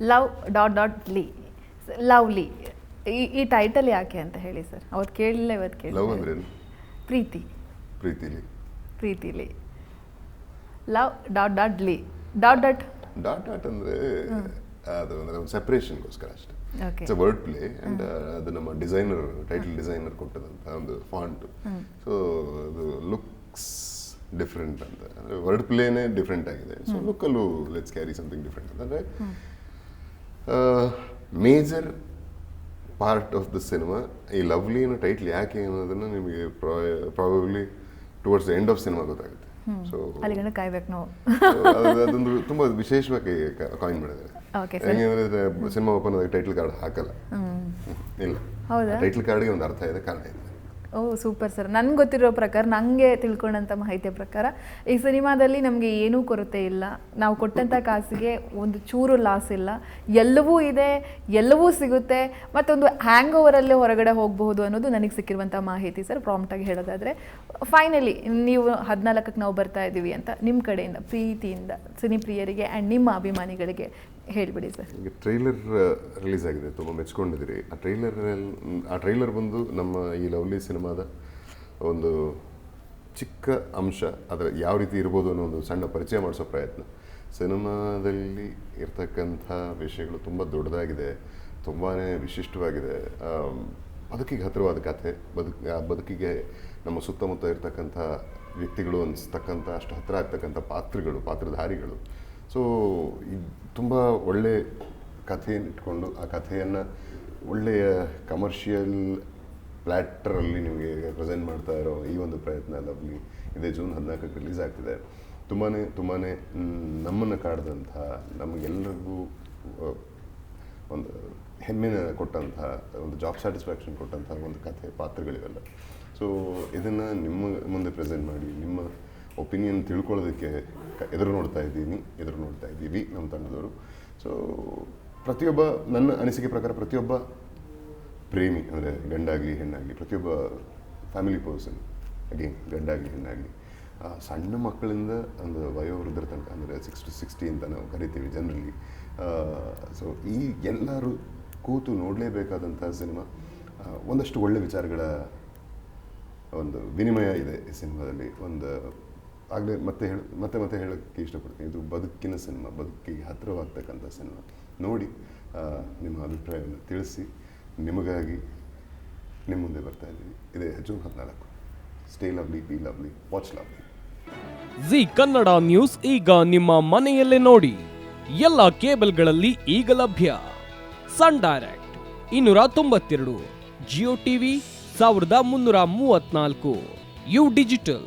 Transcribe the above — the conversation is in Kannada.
ಲವ್ ಡಾಟ್ ಡಾಟ್ ಲಿ ಲವ್ಲಿ ಈ ಈ ಟೈಟಲ್ ಯಾಕೆ ಅಂತ ಹೇಳಿ ಸರ್ ಅವತ್ತು ಕೇಳಲಿಲ್ಲ ಇವತ್ತು ಕೇಳಿ ಲವ್ ಅಂದ್ರೇನು? ಪ್ರೀತಿ. ಪ್ರೀತಿಲಿ ಪ್ರೀತಿಲಿ ಲವ್ ಡಾಟ್ ಡಾಟ್ ಲಿ ಡಾಟ್ ಡಾಟ್ ಡಾಟ್ ಡಾಟ್ ಅಂದರೆ ಅದು ಅಂದರೆ ಒಂದು ಸೆಪ್ರೇಷನ್ಗೋಸ್ಕರ ಅಷ್ಟೇ. Okay it's a word play and ಅದು ನಮ್ಮ ಡಿಸೈನರ್ ಟೈಟಲ್ ಡಿಸೈನರ್ ಕೊಟ್ಟದಂತ ಒಂದು ಫಾಂಟ್ ಸೊ ಅದು ಲುಕ್ಸ್ ಡಿಫ್ರೆಂಟ್ ಅಂತ. ಅಂದರೆ ವರ್ಡ್ ಪ್ಲೇನೇ ಡಿಫ್ರೆಂಟ್ ಆಗಿದೆ ಸೊ ಲುಕ್ಕಲ್ಲೂ ಲೆಟ್ಸ್ ಕ್ಯಾರಿ ಸಮಥಿಂಗ್ ಡಿಫ್ರೆಂಟ್ ಅಂತಂದ್ರೆ major part of the cinema ಈ ಲವ್ಲಿ ಅನ್ನೋ ಟೈಟ್ಲ್ ಯಾಕೆ ಅನ್ನೋದನ್ನು ನಿಮಗೆ probably towards end of cinema ಗೊತ್ತಾಗುತ್ತೆ. ಸೊ ಕಾಯ್ಬೇಕು ನಾವು. ಅದೊಂದು ತುಂಬ ವಿಶೇಷವಾಗಿ ಕಾಯಿನ್ ಮಾಡಿದ್ದಾರೆ. ಹೆಂಗಂದ್ರೆ ಸಿನಿಮಾ ಓಪನ್ ಆದಾಗ ಟೈಟ್ಲ್ ಕಾರ್ಡ್ ಹಾಕಲ್ಲ. ಇಲ್ಲ. ಟೈಟ್ಲ್ ಕಾರ್ಡ್ಗೆ ಒಂದು ಅರ್ಥ ಇದೆ ಕಾರಣ ಇದೆ. Oh, super sir. ನನ್ಗೆ ಗೊತ್ತಿರೋ ಪ್ರಕಾರ ನನಗೆ ತಿಳ್ಕೊಂಡಂಥ ಮಾಹಿತಿಯ ಪ್ರಕಾರ ಈ ಸಿನಿಮಾದಲ್ಲಿ ನಮಗೆ ಏನೂ ಕೊರತೆ ಇಲ್ಲ. ನಾವು ಕೊಟ್ಟಂಥ ಕಾಸಿಗೆ ಒಂದು ಚೂರು ಲಾಸ್ ಇಲ್ಲ. ಎಲ್ಲವೂ ಇದೆ, ಎಲ್ಲವೂ ಸಿಗುತ್ತೆ, ಮತ್ತೊಂದು ಹ್ಯಾಂಗ್ ಓವರಲ್ಲೇ ಹೊರಗಡೆ ಹೋಗಬಹುದು ಅನ್ನೋದು ನನಗೆ ಸಿಕ್ಕಿರುವಂಥ ಮಾಹಿತಿ ಸರ್ ಪ್ರಾಂಪ್ಟಾಗಿ ಹೇಳೋದಾದರೆ. ಫೈನಲಿ ನೀವು ಹದಿನಾಲ್ಕಕ್ಕೆ ನಾವು ಬರ್ತಾ ಇದ್ದೀವಿ ಅಂತ ನಿಮ್ಮ ಕಡೆಯಿಂದ, ಪ್ರೀತಿಯಿಂದ ಸಿನಿ ಪ್ರಿಯರಿಗೆ ಆ್ಯಂಡ್ ನಿಮ್ಮ ಅಭಿಮಾನಿಗಳಿಗೆ ಹೇಳಿಬಿಡಿ ಸರ್. ಟ್ರೈಲರ್ ರಿಲೀಸ್ ಆಗಿದೆ, ತುಂಬ ಮೆಚ್ಕೊಂಡಿದ್ದೀರಿ. ಆ ಟ್ರೈಲರ್ ಆ ಟ್ರೈಲರ್ ಬಂದು ನಮ್ಮ ಈ ಲವ್ಲಿ ಸಿನಿಮಾದ ಒಂದು ಚಿಕ್ಕ ಅಂಶ, ಅದರ ಯಾವ ರೀತಿ ಇರ್ಬೋದು ಅನ್ನೋ ಒಂದು ಸಣ್ಣ ಪರಿಚಯ ಮಾಡಿಸೋ ಪ್ರಯತ್ನ. ಸಿನಿಮಾದಲ್ಲಿ ಇರ್ತಕ್ಕಂಥ ವಿಷಯಗಳು ತುಂಬ ದೊಡ್ಡದಾಗಿದೆ ತುಂಬಾ ವಿಶಿಷ್ಟವಾಗಿದೆ. ಬದುಕಿಗೆ ಹತ್ತಿರವಾದ ಕಥೆ, ಬದುಕು, ಆ ಬದುಕಿಗೆ ನಮ್ಮ ಸುತ್ತಮುತ್ತ ಇರ್ತಕ್ಕಂಥ ವ್ಯಕ್ತಿಗಳು ಅನಿಸ್ತಕ್ಕಂಥ, ಅಷ್ಟು ಹತ್ತಿರ ಆಗ್ತಕ್ಕಂಥ ಪಾತ್ರಗಳು, ಪಾತ್ರಧಾರಿಗಳು ಸೊ ತುಂಬ ಒಳ್ಳೆ ಕಥೆಯನ್ನು ಇಟ್ಕೊಂಡು ಆ ಕಥೆಯನ್ನು ಒಳ್ಳೆಯ ಕಮರ್ಷಿಯಲ್ ಪ್ಲ್ಯಾಟ್ರಲ್ಲಿ ನಿಮಗೆ ಪ್ರೆಸೆಂಟ್ ಮಾಡ್ತಾ ಇರೋ ಈ ಒಂದು ಪ್ರಯತ್ನ ಲವ್ಲಿ ಇದೇ ಜೂನ್ ಹದಿನಾಲ್ಕಕ್ಕೆ ರಿಲೀಸ್ ಆಗ್ತಿದೆ. ತುಂಬಾ ತುಂಬಾ ನಮ್ಮನ್ನು ಕಾಡ್ದಂಥ ನಮಗೆಲ್ಲರಿಗೂ ಒಂದು ಹೆಮ್ಮೆನ ಕೊಟ್ಟಂತಹ, ಒಂದು ಜಾಬ್ ಸ್ಯಾಟಿಸ್ಫ್ಯಾಕ್ಷನ್ ಕೊಟ್ಟಂಥ ಒಂದು ಕಥೆ, ಪಾತ್ರಗಳಿವೆಲ್ಲ. ಸೊ ಇದನ್ನು ನಿಮ್ಮ ಮುಂದೆ ಪ್ರೆಸೆಂಟ್ ಮಾಡಿ, ನಿಮ್ಮ ಒಪಿನಿಯನ್ ತಿಳ್ಕೊಳ್ಳೋದಕ್ಕೆ ಎದುರು ನೋಡ್ತಾ ಇದ್ದೀನಿ, ಎದುರು ನೋಡ್ತಾ ಇದ್ದೀವಿ ನಮ್ಮ ತಂಡದವರು. ಸೊ ಪ್ರತಿಯೊಬ್ಬ ನನ್ನ ಅನಿಸಿಕೆ ಪ್ರಕಾರ ಪ್ರತಿಯೊಬ್ಬ ಪ್ರೇಮಿ, ಅಂದರೆ ಗಂಡಾಗಲಿ, ಹೆಣ್ಣಾಗಲಿ, ಪ್ರತಿಯೊಬ್ಬ ಫ್ಯಾಮಿಲಿ ಪರ್ಸನ್ ಅಗೇನ್ ಗಂಡಾಗಲಿ, ಹೆಣ್ಣಾಗಲಿ ಸಣ್ಣ ಮಕ್ಕಳಿಂದ ಒಂದು ವಯೋವೃದ್ಧರ ತನಕ, ಅಂದರೆ ಸಿಕ್ಸ್ ಟು ಸಿಕ್ಸ್ಟಿ ಅಂತ ನಾವು ಕರಿತೀವಿ ಜನರಲಿ ಸೊ ಈ ಎಲ್ಲರೂ ಕೂತು ನೋಡಲೇಬೇಕಾದಂಥ ಸಿನಿಮಾ ಒಂದಷ್ಟು ಒಳ್ಳೆ ವಿಚಾರಗಳ ಒಂದು ವಿನಿಮಯ ಇದೆ ಈ ಸಿನಿಮಾದಲ್ಲಿ ಒಂದು ಆಗಲೇ ಮತ್ತೆ ಹೇಳ, ಮತ್ತೆ ಮತ್ತೆ ಹೇಳೋಕ್ಕೆ ಇಷ್ಟಪಡ್ತೀನಿ. ಇದು ಬದುಕಿನ ಸಿನಿಮಾ, ಬದುಕಿಗೆ ಹತ್ತಿರವಾಗ್ತಕ್ಕಂಥ ಸಿನಿಮಾ. ನೋಡಿ ನಿಮ್ಮ ಅಭಿಪ್ರಾಯವನ್ನು ತಿಳಿಸಿ, ನಿಮಗಾಗಿ ನಿಮ್ಮ ಮುಂದೆ ಬರ್ತಾ ಇದ್ದೀವಿ ಇದೇ ಹೆಚ್ಚು ಹದಿನಾಲ್ಕು. Stay lovely be lovely watch lovely Zee Kannada news ಈಗ ನಿಮ್ಮ ಮನೆಯಲ್ಲೇ ನೋಡಿ. ಎಲ್ಲ ಕೇಬಲ್ಗಳಲ್ಲಿ ಈಗ ಲಭ್ಯ. ಸನ್ ಡೈರೆಕ್ಟ್, ಇನ್ನೂರ ತೊಂಬತ್ತೆರಡು. ಜಿಯೋ ಟಿವಿ, ಸಾವಿರದ ಮುನ್ನೂರ ಮೂವತ್ನಾಲ್ಕು ಯು ಡಿಜಿಟಲ್.